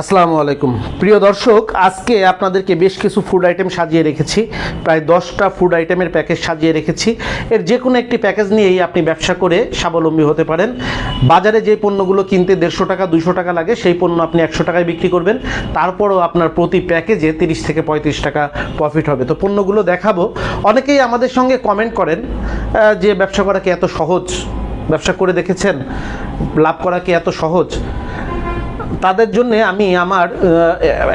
আসসালামু আলাইকুম। প্রিয় দর্শক, আজকে আপনাদেরকে বেশ কিছু ফুড আইটেম সাজিয়ে রেখেছি। প্রায় দশটা ফুড আইটেমের প্যাকেজ সাজিয়ে রেখেছি। এর যে কোনো একটি প্যাকেজ নিয়েই আপনি ব্যবসা করে স্বাবলম্বী হতে পারেন। বাজারে যে পণ্যগুলো কিনতে দেড়শো টাকা দুশো টাকা লাগে, সেই পণ্য আপনি একশো টাকায় বিক্রি করবেন। তারপরও আপনার প্রতি প্যাকেজে তিরিশ থেকে পঁয়ত্রিশ টাকা প্রফিট হবে। তো পণ্যগুলো দেখাবো। অনেকেই আমাদের সঙ্গে কমেন্ট করেন যে ব্যবসা করা কি এত সহজ? ব্যবসা করে দেখেছেন? লাভ করা কি এত সহজ? তাদের জন্য আমি আমার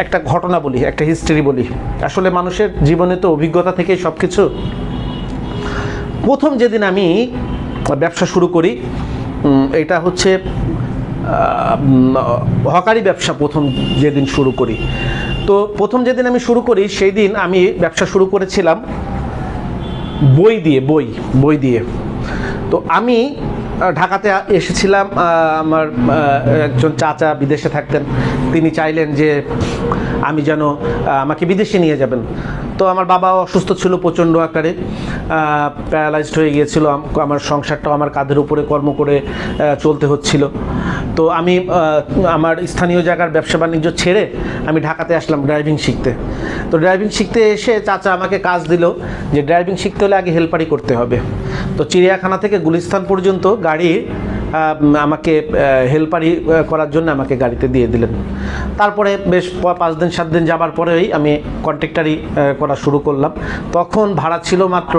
একটা ঘটনা বলি, একটা হিস্ট্রি বলি। আসলে মানুষের জীবনে তো অভিজ্ঞতা থেকেই সব কিছু প্রথম যেদিন আমি ব্যবসা শুরু করি এটা হচ্ছে হকারি ব্যবসা প্রথম যেদিন শুরু করি। তো প্রথম যেদিন আমি শুরু করি সেই দিন আমি ব্যবসা শুরু করেছিলাম বই দিয়ে, বই বই দিয়ে। তো আমি ঢাকাতে এসেছিলাম। আমার একজন চাচা বিদেশে থাকতেন। তিনি চাইলেন যে আমি যেন আমাকে বিদেশে নিয়ে যাবেন। তো আমার বাবা অসুস্থ ছিল প্রচণ্ড আকারে। প্যারালাইজড হয়ে গিয়েছিল। আমার সংসারটাও আমার কাঁধের উপরে কর্ম করে চলতে হচ্ছিল। তো আমি আমার স্থানীয় জায়গার ব্যবসা বাণিজ্য ছেড়ে আমি ঢাকাতে আসলাম ড্রাইভিং শিখতে। তো ড্রাইভিং শিখতে এসে চাচা আমাকে কাজ দিল যে ড্রাইভিং শিখতে হলে আগে হেল্পারি করতে হবে। তো চিড়িয়াখানা থেকে গুলিস্তান পর্যন্ত গাড়ি আহ, আমাকে হেল্পারি করার জন্য আমাকে গাড়িতে দিয়ে দিলেন। তারপরে বেশ পাঁচ দিন, সাত দিন যাবার পরেই আমি কন্ট্রাক্টারি করা শুরু করলাম। তখন ভাড়া ছিল মাত্র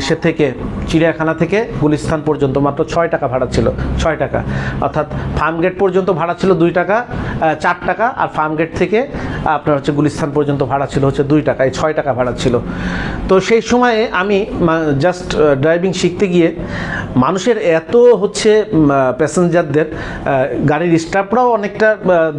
ইসে থেকে, চিড়িয়াখানা থেকে গুলিস্তান পর্যন্ত, মাত্র ছয় টাকা ভাড়া ছিল, ছয় টাকা। অর্থাৎ ফার্ম গেট পর্যন্ত ভাড়া ছিল দুই টাকা চার টাকা, আর ফার্ম গেট থেকে আপনার হচ্ছে গুলিস্তান পর্যন্ত ভাড়া ছিল হচ্ছে দুই টাকা, এই ছয় টাকা ভাড়া ছিল। তো সেই সময়ে আমি জাস্ট ড্রাইভিং শিখতে গিয়ে মানুষের এত হচ্ছে প্যাসেঞ্জারদের গাড়ির স্টাফরাও অনেকটা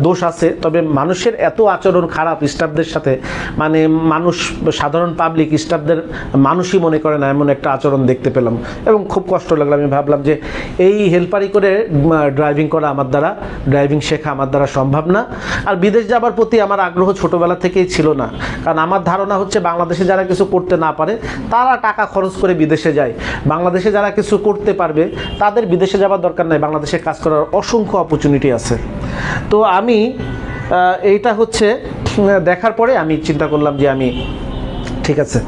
দোষ আছে। তবে মানুষের এত আচরণ খারাপ স্টাফদের সাথে মানে মানুষ, সাধারণ পাবলিক স্টাফদের মানুষই মনে করে না এমন একটা আচরণ দেখতে পেলাম। এবং খুব কষ্ট লাগল। আমি ভাবলাম যে এই হেল্পারি করে ড্রাইভিং করা আমার দ্বারা ড্রাইভিং শেখা আমার দ্বারা সম্ভব না। আর বিদেশ যাবার প্রতি আমার আগ্রহ ছোটোবেলা থেকেই ছিল না। কারণ আমার ধারণা হচ্ছে, বাংলাদেশে যারা কিছু করতে না পারে, তারা টাকা খরচ করে বিদেশে যায়। বাংলাদেশে যারা কিছু করতে পারবে, তাদের বিদেশে যাবার দরকার নাই, বাংলাদেশে কাজ করার অসংখ্য অপরচুনিটি আছে। তো আমি এইটা হচ্ছে দেখার পরে আমি চিন্তা করলাম যে আমি ঠিক আছে,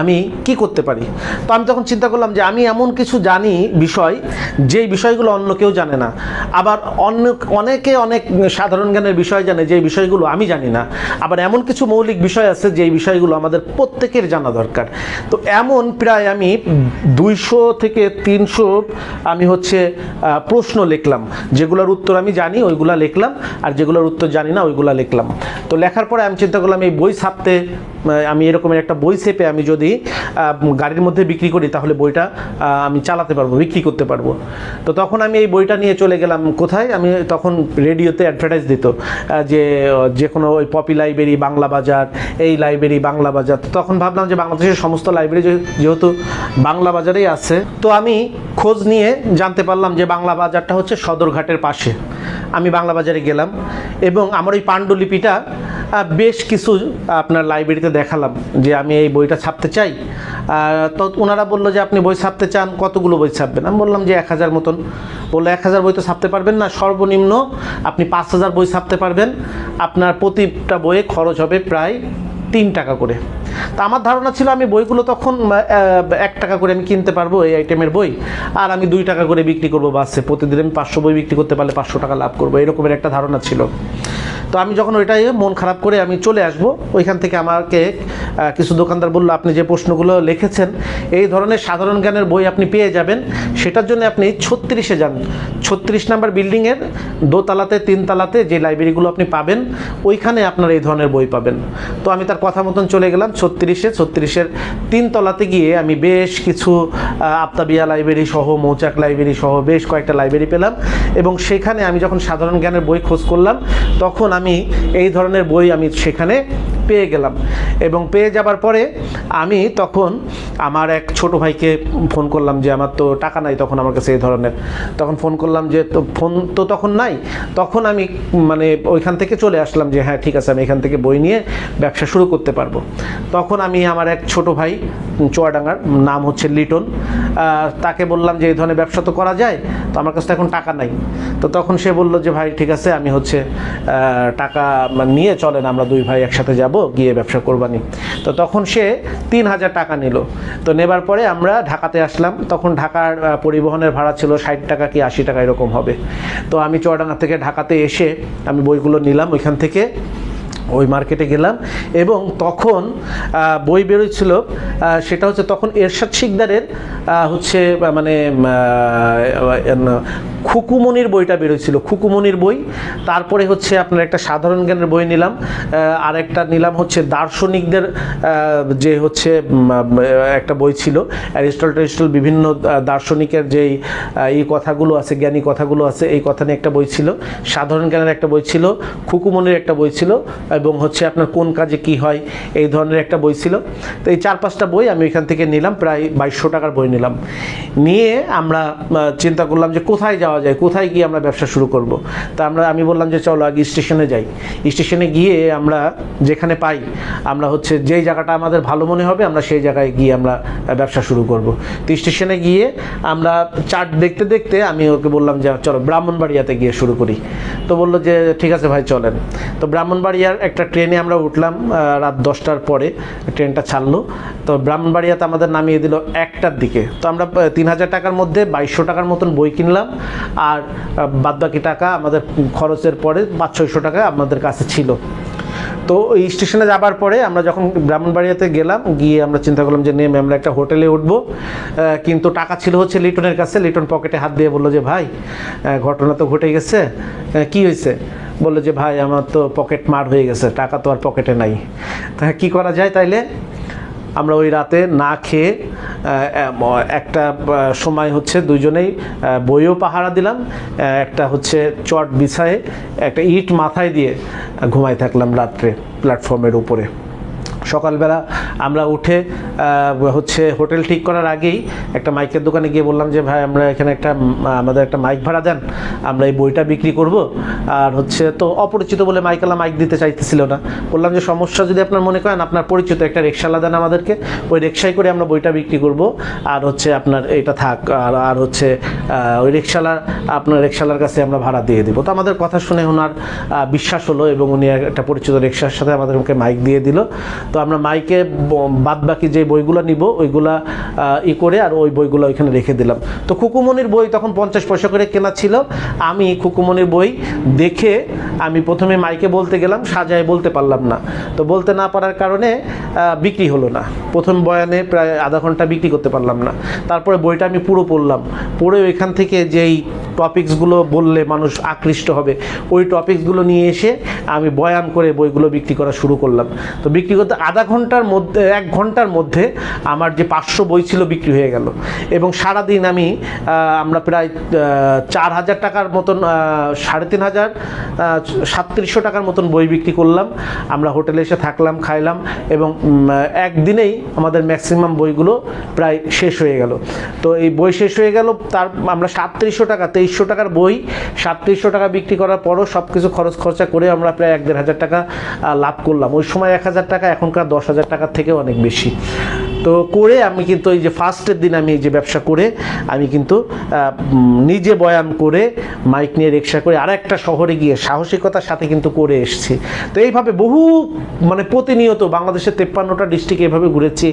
আমি কি করতে পারি? তো আমি তখন চিন্তা করলাম যে আমি এমন কিছু জানি বিষয়, যেই বিষয়গুলো অন্য কেউ জানে না। আবার অন্য, অনেকে অনেক সাধারণ জ্ঞানের বিষয় জানে যে বিষয়গুলো আমি জানি না। আবার এমন কিছু মৌলিক বিষয় আছে, যেই বিষয়গুলো আমাদের প্রত্যেকের জানা দরকার। তো এমন প্রায় আমি দুইশো থেকে তিনশো আমি হচ্ছে প্রশ্ন লিখলাম। যেগুলোর উত্তর আমি জানি, ওইগুলা লিখলাম। আর যেগুলোর উত্তর জানি না, ওইগুলা লিখলাম। তো লেখার পরে আমি চিন্তা করলাম, এই বই ছাপতে আমি এরকমের একটা বই চেপে আমি যদি গাড়ির মধ্যে বিক্রি করি, তাহলে বইটা আমি চালাতে পারব, বিক্রি করতে পারব। তো তখন আমি এই বইটা নিয়ে চলে গেলাম কোথায়? আমি তখন রেডিওতে অ্যাডভার্টাইজ দিত যে যে কোনো ওই পপি লাইব্রেরি, বাংলা বাজার, এই লাইব্রেরি, বাংলা বাজার। তখন ভাবলাম যে বাংলাদেশের সমস্ত লাইব্রেরি যেহেতু বাংলা বাজারেই আছে, তো আমি খোঁজ নিয়ে জানতে পারলাম যে বাংলা বাজারটা হচ্ছে সদরঘাটের পাশে। আমি বাংলা বাজারে গেলাম এবং আমার ওই পাণ্ডুলিপিটা বেশ কিছু আপনার লাইব্রেরিতে দেখালাম যে আমি এই বইটা ছাপতে চাই। তো ওনারা বলল যে আপনি বই ছাপতে চান, কতগুলো বই ছাপবেন? আমি বললাম যে এক হাজার মতন। বলল, এক হাজার বই তো ছাপতে পারবেন না, সর্বনিম্ন আপনি পাঁচ হাজার বই ছাপতে পারবেন। আপনার প্রতিটা বইয়ে খরচ হবে প্রায় তিন টাকা করে। তা আমার ধারণা ছিল আমি বইগুলো তখন এক টাকা করে আমি কিনতে পারব এই আইটেমের বই, আর আমি দুই টাকা করে বিক্রি করব বাসে প্রতিদিন আমি পাঁচশো বই বিক্রি করতে পারলে পাঁচশো টাকা লাভ করব, এরকমের একটা ধারণা ছিল। তো আমি যখন ওইটাই মন খারাপ করে আমি চলে আসব, ওইখান থেকে আমাকে কিছু দোকানদার বলল, আপনি যে প্রশ্নগুলো লিখেছেন, এই ধরনের সাধারণ জ্ঞানের বই আপনি পেয়ে যাবেন। সেটার জন্য আপনি ছত্রিশে যান। ছত্রিশ নাম্বার বিল্ডিংয়ের দোতলাতে, তিনতলাতে যে লাইব্রেরিগুলো আপনি পাবেন, ওইখানে আপনার এই ধরনের বই পাবেন। তো আমি তার কথা মতন চলে গেলাম ছত্রিশে, ছত্রিশের তিনতলাতে গিয়ে আমি বেশ কিছু আফতাবিয়া লাইব্রেরি সহ, মৌচাক লাইব্রেরি সহ বেশ কয়েকটা লাইব্রেরি পেলাম এবং সেখানে আমি যখন সাধারণ জ্ঞানের বই খোঁজ করলাম, তখন আমি এই ধরনের বই আমি সেখানে পেয়ে গেলাম। এবং পেয়ে যাবার পরে আমি তখন আমার এক ছোট ভাইকে ফোন করলাম যে, আমার তো টাকা নাই তখন আমার কাছে এই ধরনের। তখন ফোন করলাম যে, তো ফোন তো তখন নাই। তখন আমি মানে ওইখান থেকে চলে আসলাম যে হ্যাঁ ঠিক আছে, আমি এখান থেকে বই নিয়ে ব্যবসা শুরু করতে পারব। তখন আমি আমার এক ছোট ভাই, চুয়াডাঙ্গার, নাম হচ্ছে লিটন তাকে বললাম যে, এই ধরনের ব্যবসা তো করা যায়, তো আমার কাছে এখন টাকা নাই। তো তখন সে বলল যে, ভাই, ঠিক আছে, আমি হচ্ছে টাকা নিয়ে চলেন, আমরা দুই ভাই একসাথে যাব। গিয়ে ব্যবসা করবানি। তো তখন সে তিন হাজার টাকা নিল। তো নেবার পরে আমরা ঢাকাতে আসলাম। তখন ঢাকার পরিবহনের ভাড়া ছিল ষাট টাকা কি আশি টাকা এরকম হবে। তো আমি চুয়াডাঙ্গা থেকে ঢাকাতে এসে আমি বইগুলো নিলাম। ওইখান থেকে ওই মার্কেটে গেলাম এবং তখন বই বেরোচ্ছিল সেটা হচ্ছে তখন এরশাদ শিকদারের হচ্ছে মানে খুকুমনির বইটা বেরোচ্ছিল, খুকুমনির বই। তারপরে হচ্ছে আপনার একটা সাধারণ জ্ঞানের বই নিলাম আর একটা নিলাম হচ্ছে দার্শনিকদের যে হচ্ছে একটা বই ছিল, অ্যারিস্টল টেরিস্টল বিভিন্ন দার্শনিকের যেই এই কথাগুলো আছে, জ্ঞানী কথাগুলো আছে, এই কথা নিয়ে একটা বই ছিল, সাধারণ জ্ঞানের একটা বই ছিল, খুকুমনির একটা বই ছিল এবং হচ্ছে আপনার কোন কাজে কি হয়, এই ধরনের একটা বই ছিল। তো এই চার পাঁচটা বই আমি এখান থেকে নিলাম, প্রায় বাইশশো টাকার বই নিলাম। নিয়ে আমরা চিন্তা করলাম যে কোথায় যাওয়া যায়, কোথায় গিয়ে আমরা ব্যবসা শুরু করব। তা আমরা, আমি বললাম যে চলো আগে স্টেশনে যাই। স্টেশনে গিয়ে আমরা যেখানে পাই, আমরা হচ্ছে যেই জায়গাটা আমাদের ভালো মনে হবে, আমরা সেই জায়গায় গিয়ে আমরা ব্যবসা শুরু করব। তো স্টেশনে গিয়ে আমরা চার্ট দেখতে দেখতে আমি ওকে বললাম যে চলো ব্রাহ্মণবাড়িয়াতে গিয়ে শুরু করি। তো বলল যে ঠিক আছে ভাই, চলেন। তো ব্রাহ্মণবাড়িয়ার একটা ট্রেনে আমরা উঠলাম রাত দশটার পরে ট্রেনটা ছাড়লো। তো ব্রাহ্মণবাড়িয়াতে আমাদের নামিয়ে দিল একটার দিকে। তো আমরা তিন হাজার টাকার মধ্যে বাইশশো টাকার মতন বই কিনলাম আর বাদবাকি টাকা আমাদের খরচের পরে পাঁচ ছয়শো টাকা আমাদের কাছে ছিল। তো ওই স্টেশনে যাবার পরে আমরা যখন ব্রাহ্মণবাড়িয়াতে গেলাম, গিয়ে আমরা চিন্তা করলাম যে নেমে আমরা একটা হোটেলে উঠবো। কিন্তু টাকা ছিল হচ্ছে লিটনের কাছে। লিটন পকেটে হাত দিয়ে বলল যে, ভাই ঘটনা তো ঘটে গেছে। কি হয়েছে? বলল যে, ভাই, আমার তো পকেট মার হয়ে গেছে। টাকা তো আর পকেটে নাই। তা কী করা যায় তাইলে? আমরা ওই রাতে না খেয়ে একটা সময় হচ্ছে দুজনেই বইও পাহারা দিলাম একটা হচ্ছে চট বিছায়ে, একটা ইট মাথায় দিয়ে ঘুমাই থাকলাম রাত্রে, প্ল্যাটফর্মের উপরে। সকালবেলা আমরা উঠে হচ্ছে হোটেল ঠিক করার আগেই একটা মাইকের দোকানে গিয়ে বললাম যে, ভাই, আমরা এখানে একটা, আমাদের একটা মাইক ভাড়া দেন, আমরা এই বইটা বিক্রি করব। আর হচ্ছে তো অপরিচিত বলে মাইকালা মাইক দিতে চাইতেছিল না। বললাম যে, সমস্যা যদি আপনার মনে করেন, আপনার পরিচিত একটা রিক্সাওয়ালা দেন আমাদেরকে, ওই রিক্সায় করে আমরা বইটা বিক্রি করব। আর হচ্ছে আপনার এটা থাক, আর আর হচ্ছে ওই রিক্সাওয়ালা, আপনার রিক্সাওয়ালার কাছে আমরা ভাড়া দিয়ে দিব। তো আমাদের কথা শুনে ওনার বিশ্বাস হলো এবং উনি একটা পরিচিত রিক্সার সাথে আমাদেরকে মাইক দিয়ে দিল। তো আমরা মাইকে বাদ বাকি যে বইগুলো নিব, ওইগুলা ই করে আর ওই বইগুলো ওইখানে রেখে দিলাম। তো খুকুমনির বই তখন পঞ্চাশ পয়সা করে কেনা ছিল। আমি খুকুমনির বই দেখে আমি প্রথমে মাইকে বলতে গেলাম, সাজায় বলতে পারলাম না। তো বলতে না পারার কারণে বিক্রি হলো না। প্রথম বয়ানে প্রায় আধা ঘণ্টা বিক্রি করতে পারলাম না। তারপরে বইটা আমি পুরো পড়লাম। পড়ে ওইখান থেকে যেই টপিকসগুলো বললে মানুষ আকৃষ্ট হবে, ওই টপিকসগুলো নিয়ে এসে আমি বয়ান করে বইগুলো বিক্রি করা শুরু করলাম। তো বিক্রি করতে আধা ঘণ্টার মধ্যে, এক ঘণ্টার মধ্যে আমার যে পাঁচশো বই ছিল বিক্রি হয়ে গেল। এবং সারাদিন আমি আমরা প্রায় চার হাজার টাকার মতন সাড়ে তিন হাজার সাতত্রিশশো টাকার মতন বই বিক্রি করলাম। আমরা হোটেলে এসে থাকলাম, খাইলাম এবং একদিনেই আমাদের ম্যাক্সিমাম বইগুলো প্রায় শেষ হয়ে গেল। তো এই বই শেষ হয়ে গেল, তার, আমরা সাতত্রিশশো টাকা, তেইশশো টাকার বই, সাতত্রিশশো টাকা বিক্রি করার পরও সব কিছু খরচ খরচা করে আমরা প্রায় এক দেড় হাজার টাকা লাভ করলাম। ওই সময় এক হাজার টাকা এখনকার দশ হাজার টাকার থেকে অনেক বেশি। তো করে আমি কিন্তু এই যে ফার্স্টের দিন আমি এই যে ব্যবসা করে আমি কিন্তু নিজে বয়ান করে মাইক নিয়ে রিক্সা করে আর একটা শহরে গিয়ে সাহসিকতার সাথে কিন্তু করে এসেছি। তো এইভাবে বহু মানে প্রতিনিয়ত বাংলাদেশের তেপ্পান্নটা ডিস্ট্রিক্টে এভাবে ঘুরেছি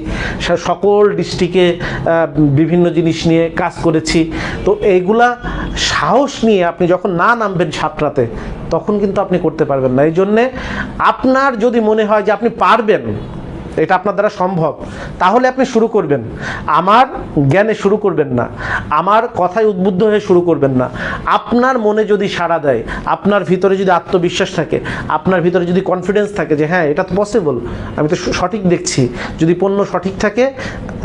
সকল ডিস্ট্রিক্টে বিভিন্ন জিনিস নিয়ে কাজ করেছি। তো এইগুলা সাহস নিয়ে আপনি যখন না নামবেন সাতটাতে তখন কিন্তু আপনি করতে পারবেন না। এই জন্যে আপনার যদি মনে হয় যে আপনি পারবেন এটা আপনার দ্বারা সম্ভব। তাহলে আপনি শুরু করবেন। আমার জ্ঞানে শুরু করবেন না। আমার কথায় উদ্বুদ্ধ হয়ে শুরু করবেন না। আপনার মনে যদি সাড়া দেয়, আপনার ভিতরে যদি আত্মবিশ্বাস থাকে, আপনার ভিতরে যদি কনফিডেন্স থাকে যে হ্যাঁ এটা তো পসিবল আমি তো সঠিক দেখছি। যদি পণ্য সঠিক থাকে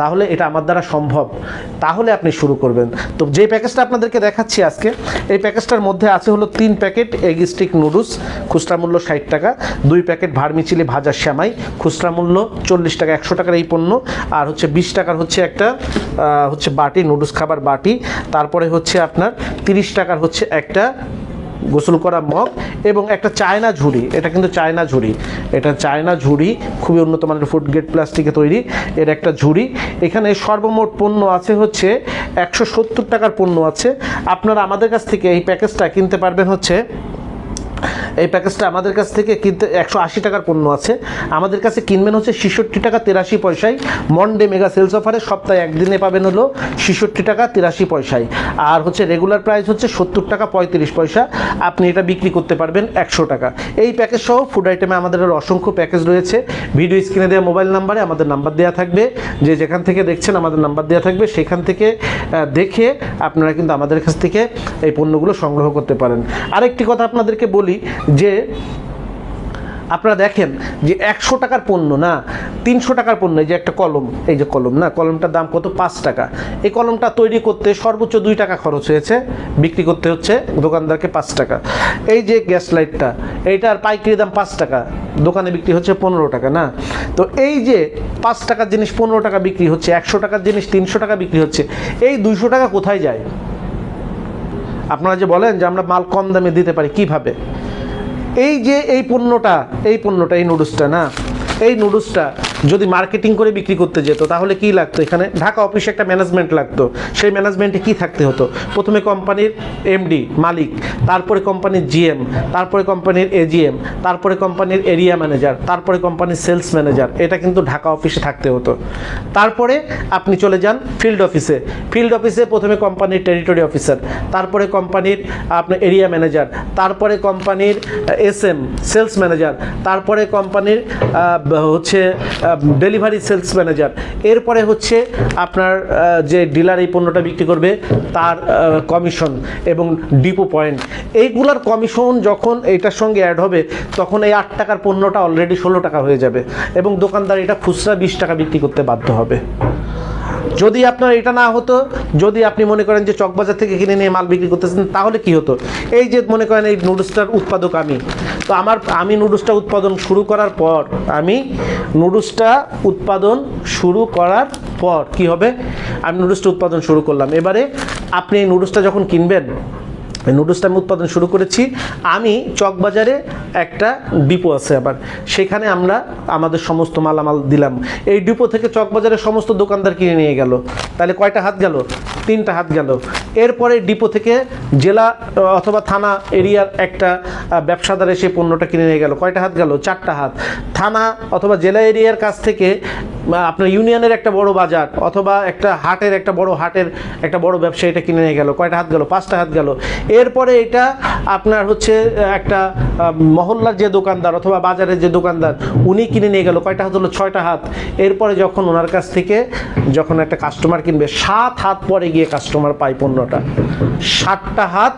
তাহলে এটা আমার দ্বারা সম্ভব। তাহলে আপনি শুরু করবেন। তো যে প্যাকেজটা আপনাদেরকে দেখাচ্ছি আজকে, এই প্যাকেজটার মধ্যে আছে হলো তিন প্যাকেট এগ স্টিক নুডলস, খুচরা মূল্য ষাট টাকা, দুই প্যাকেট ভার্মিচিলি ভাজার শ্যামাই, খুচরা মূল্য চল্লিশ টাকা, একশো টাকার এই পণ্য, আর হচ্ছে বিশ টাকার হচ্ছে একটা হচ্ছে বাটি, নুডলস খাবার বাটি, তারপরে হচ্ছে আপনার তিরিশ টাকার হচ্ছে একটা গোসল করা মগ এবং একটা চায়না ঝুড়ি। এটা কিন্তু চায়না ঝুড়ি। এটা চায়না ঝুড়ি, খুবই উন্নত মানের ফুড গ্রেড প্লাস্টিকে তৈরি। এর একটা ঝুড়ি। এখানে সর্বমোট পণ্য আছে হচ্ছে একশো সত্তর টাকার পণ্য আছে। আপনারা আমাদের কাছ থেকে এই প্যাকেজটা কিনতে পারবেন হচ্ছে এই প্যাকেজটা আমাদের কাছ থেকে কিনতে একশো আশি টাকার পণ্য আছে। আমাদের কাছে কিনবেন হচ্ছে ছেষট্টি টাকা তেরাশি পয়সায়। মন্ডে মেগা সেলস অফারে সপ্তাহে একদিনে পাবেন হলো ছেষট্টি টাকা তিরাশি পয়সায়। আর হচ্ছে রেগুলার প্রাইস হচ্ছে সত্তর টাকা পঁয়ত্রিশ পয়সা। আপনি এটা বিক্রি করতে পারবেন একশো টাকা। এই প্যাকেজ সহ ফুড আইটেমে আমাদের অসংখ্য প্যাকেজ রয়েছে। ভিডিও স্ক্রিনে দেওয়া মোবাইল নাম্বারে আমাদের নাম্বার দেওয়া থাকবে। যে যেখান থেকে দেখছেন আমাদের নাম্বার দেওয়া থাকবে। সেখান থেকে দেখে আপনারা কিন্তু আমাদের কাছ থেকে এই পণ্যগুলো সংগ্রহ করতে পারেন। আরেকটি কথা আপনাদেরকে বলি যে আপনারা দেখেন যে একশো টাকার পণ্য না, তিনশো টাকার পণ্য, এই যে একটা কলম, এই যে কলম না, কলমটার দাম কত? পাঁচ টাকা। এই কলমটা তৈরি করতে সর্বোচ্চ দুই টাকা খরচ হয়েছে, বিক্রি করতে হচ্ছে দোকানদারকে পাঁচ টাকা। এই যে গ্যাস লাইটটা এইটার পাইকারি দাম পাঁচ টাকা, দোকানে বিক্রি হচ্ছে পনেরো টাকা না। তো এই যে পাঁচ টাকার জিনিস পনেরো টাকা বিক্রি হচ্ছে, একশো টাকার জিনিস তিনশো টাকা বিক্রি হচ্ছে, এই দুইশো টাকা কোথায় যায়? আপনারা যে বলেন যে আমরা মাল কম দামে দিতে পারি, কীভাবে? এই যে এই পণ্যটা এই পণ্যটা এই নুডলসটা না এই নুডলসটা যদি মার্কেটিং করে বিক্রি করতে যেত, তাহলে কি লাগতো? এখানে ঢাকা অফিসে একটা ম্যানেজমেন্ট লাগতো। সেই ম্যানেজমেন্টে কি থাকতে হতো? প্রথমে কোম্পানির এমডি মালিক, তারপরে কোম্পানির জিএম তারপরে কোম্পানির এজিএম তারপরে কোম্পানির এরিয়া ম্যানেজার তারপরে কোম্পানির সেলস ম্যানেজার এটা কিন্তু ঢাকা অফিসে থাকতে হতো। তারপরে আপনি চলে যান ফিল্ড অফিসে ফিল্ড অফিসে প্রথমে কোম্পানির টেরিটরি অফিসার তারপরে কোম্পানির আপনার এরিয়া ম্যানেজার তারপরে কোম্পানির এস এম সেলস ম্যানেজার তারপরে কোম্পানির হচ্ছে ডেলিভারি সেলস ম্যানেজার। এরপরে হচ্ছে আপনার যে ডিলার এই পণ্যটা বিক্রি করবে, তার কমিশন এবং ডিপো পয়েন্ট। এইগুলার কমিশন যখন এটার সঙ্গে অ্যাড হবে, তখন এই আট টাকার পণ্যটা অলরেডি ষোলো টাকা হয়ে যাবে এবং দোকানদার এটা খুচরা বিশ টাকা বিক্রি করতে বাধ্য হবে। যদি আপনার এটা না হতো, যদি আপনি মনে করেন যে চকবাজার থেকে কিনে নিয়ে মাল বিক্রি করতেছেন, তাহলে কি হতো? এই যে মনে করেন এই নুডলসটার উৎপাদক আমি। তো আমার, আমি নুডলসটা উৎপাদন শুরু করার পর, আমি নুডলসটা উৎপাদন শুরু করার পর কি হবে? আমি নুডলসটা উৎপাদন শুরু করলাম। এবারে আপনি এই নুডলসটা যখন কিনবেন নুডলসটা আমি উৎপাদন শুরু করেছি, আমি চকবাজারে একটা ডিপো আছে আবার। সেখানে আমরা আমাদের সমস্ত মালামাল দিলাম। এই ডিপো থেকে চকবাজারের সমস্ত দোকানদার কিনে নিয়ে গেল। তাহলে কয়টা হাত গেল? তিনটা হাত গেল। এরপরে ডিপো থেকে জেলা অথবা থানা এরিয়ার একটা ব্যবসাদার এসে পণ্যটা কিনে নিয়ে গেল। কয়টা হাত গেল? চারটা হাত। থানা অথবা জেলা এরিয়ার কাছ থেকে আপনার ইউনিয়নের একটা বড় বাজার অথবা একটা হাটের একটা বড় হাটের একটা বড় ব্যবসা এটা কিনে নিয়ে গেল। কয়টা হাত গেল? পাঁচটা হাত গেল। এরপরে এটা আপনার হচ্ছে একটা মহল্লার যে দোকানদার অথবা বাজারের যে দোকানদার, উনি কিনে নিয়ে গেল। কয়টা হাত হলো? ছয়টা হাত। এরপরে যখন ওনার কাছ থেকে যখন একটা কাস্টমার কিনবে, সাত হাত পরে গিয়ে কাস্টমার পায় পণ্যটা। সাতটা হাত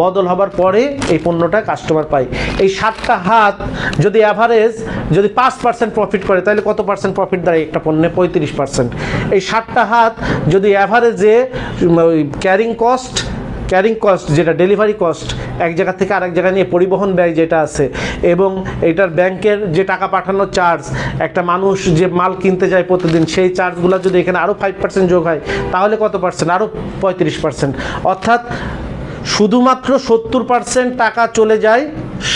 বদল হবার পরে এই পণ্যটা কাস্টমার পায়। এই সাতটা হাত যদি অ্যাভারেজ যদি পাঁচ পার্সেন্ট প্রফিট করে, তাহলে কত পার্সেন্ট প্রফিট দেয় একটা পণ্যে? পঁয়ত্রিশ পার্সেন্ট এই সাতটা হাত যদি অ্যাভারেজে ক্যারিং কস্ট ক্যারিং কস্ট যেটা ডেলিভারি কস্ট এক জায়গা থেকে আরেক জায়গায় নিয়ে পরিবহন ব্যয় যেটা আছে, এবং এটার ব্যাংকের যে টাকা পাঠানোর চার্জ একটা মানুষ যে মাল কিনতে যায় প্রতিদিন, সেই চার্জগুলো যদি এখানে আরও ফাইভ পার্সেন্ট যোগ হয়, তাহলে কত পার্সেন্ট আরও পঁয়ত্রিশ পার্সেন্ট অর্থাৎ শুধুমাত্র সত্তর পার্সেন্ট টাকা চলে যায়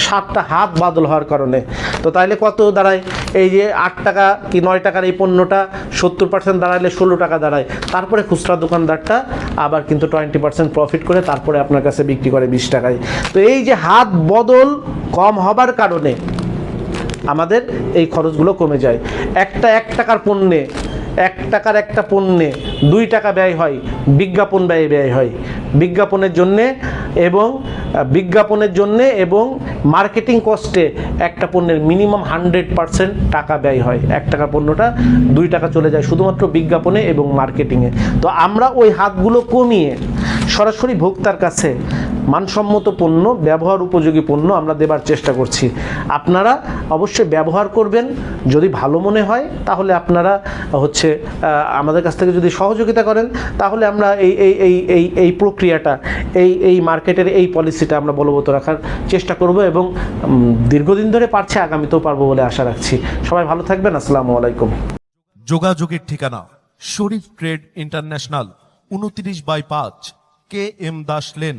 সাতটা হাত বাদল হওয়ার কারণে। তো তাইলে কত দাঁড়ায়? এই যে আট টাকা কি নয় টাকার এই পণ্যটা সত্তর পার্সেন্ট দাঁড়ালে ষোলো টাকা দাঁড়ায়। তারপরে খুচরা দোকানদারটা আবার কিন্তু টোয়েন্টি পার্সেন্ট প্রফিট করে তারপরে আপনার কাছে বিক্রি করে বিশ টাকায়। তো এই যে হাত বদল কম হবার কারণে আমাদের এই খরচগুলো কমে যায়। একটা এক টাকার পণ্যে, এক টাকার একটা পণ্যে দুই টাকা ব্যয় হয়, বিজ্ঞাপন ব্যয় ব্যয় হয়। বিজ্ঞাপনের জন্যে এবং বিজ্ঞাপনের জন্যে এবং মার্কেটিং কস্টে একটা পণ্যের মিনিমাম হান্ড্রেড পারসেন্ট টাকা ব্যয় হয়। এক টাকা পণ্যটা দুই টাকা চলে যায় শুধুমাত্র বিজ্ঞাপনে এবং মার্কেটিংয়ে। তো আমরা ওই হাতগুলো কমিয়ে সরাসরি ভোক্তার কাছে মানসম্মত পণ্য, ব্যবহার উপযোগী পণ্য আমরা দেবার চেষ্টা করছি। আপনারা অবশ্যই ব্যবহার করবেন, যদি ভালো মনে হয়, তাহলে আপনারা হচ্ছে আমাদের কাছ থেকে যদি সহযোগিতা করেন, তাহলে আমরা এই এই এই এই এই প্রক্রিয়াটা, এই এই মার্কেটের এই পলিসিটা আমরা বলবত রাখার চেষ্টা করব এবং দীর্ঘদিন ধরে পারছে, আগামীতেও পারব বলে আশা রাখছি। সবাই ভালো থাকবেন, আসসালামু আলাইকুম। যোগাযোগের ঠিকানা, শরীফ ট্রেড ইন্টারন্যাশনাল, উনত্রিশ বাই পাঁচ, K M Das lane.